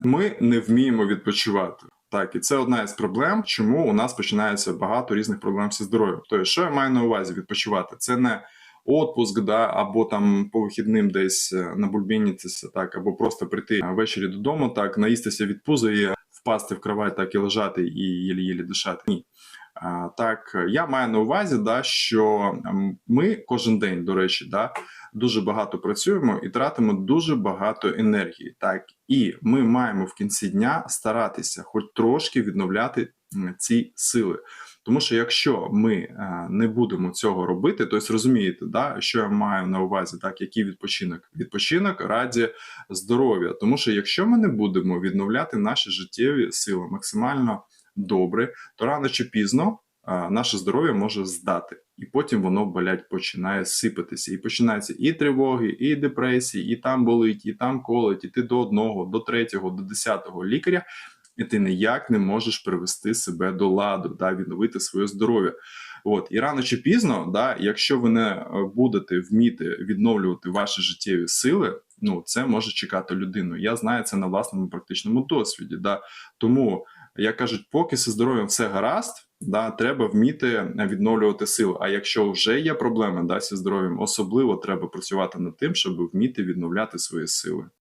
Ми не вміємо відпочивати. Так, і це одна із проблем, чому у нас починається багато різних проблем зі здоров'ям. Тобто, що я маю на увазі відпочивати? Це не отпуск, да, або там по вихідним десь на набульбінітися, так, або просто прийти ввечері додому, так, наїстися від пуза і впасти в кровать, так і лежати і єлі-єлі дишати. Ні. Так, я маю на увазі, да, що ми кожен день, до речі, да, дуже багато працюємо і тратимо дуже багато енергії. Так, і ми маємо в кінці дня старатися, хоч трошки відновляти ці сили. Тому що якщо ми е, не будемо цього робити, то розумієте, да, що я маю на увазі, так, який відпочинок? Відпочинок раді здоров'я. Тому що якщо ми не будемо відновляти наші життєві сили максимально добре, то рано чи пізно а, наше здоров'я може здати, і потім воно блядь, починає сипатися. І починаються і тривоги, і депресії, і там болить, і там колить, і ти до одного, до третього, до десятого лікаря, і ти ніяк не можеш привести себе до ладу, да, відновити своє здоров'я. От і рано чи пізно, да, якщо ви не е, будете вміти відновлювати ваші життєві сили, ну це може чекати людину. Я знаю це на власному практичному досвіді. Да. Тому як кажуть, поки зі здоров'ям все гаразд, да, треба вміти відновлювати сили. А якщо вже є проблеми да, зі здоров'ям, особливо треба працювати над тим, щоб вміти відновляти свої сили.